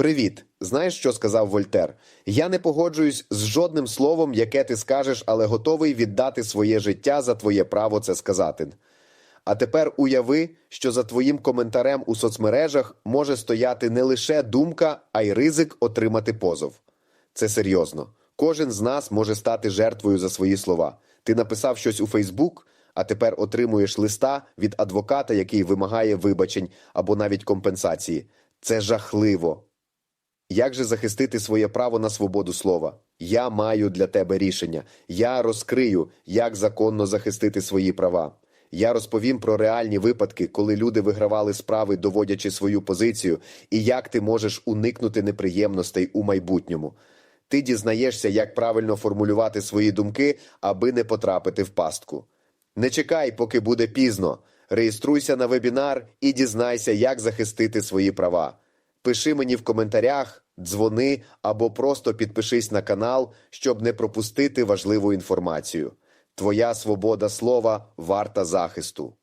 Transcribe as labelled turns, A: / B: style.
A: Привіт. Знаєш, що сказав Вольтер? Я не погоджуюсь з жодним словом, яке ти скажеш, але готовий віддати своє життя за твоє право це сказати. А тепер уяви, що за твоїм коментарем у соцмережах може стояти не лише думка, а й ризик отримати позов. Це серйозно. Кожен з нас може стати жертвою за свої слова. Ти написав щось у Фейсбук, а тепер отримуєш листа від адвоката, який вимагає вибачень або навіть компенсації. Це жахливо. Як же захистити своє право на свободу слова? Я маю для тебе рішення. Я розкрию, як законно захистити свої права. Я розповім про реальні випадки, коли люди вигравали справи, доводячи свою позицію, і як ти можеш уникнути неприємностей у майбутньому. Ти дізнаєшся, як правильно формулювати свої думки, аби не потрапити в пастку. Не чекай, поки буде пізно. Реєструйся на вебінар і дізнайся, як захистити свої права. Пиши мені в коментарях, дзвони або просто підпишись на канал, щоб не пропустити важливу інформацію. Твоя свобода слова варта захисту.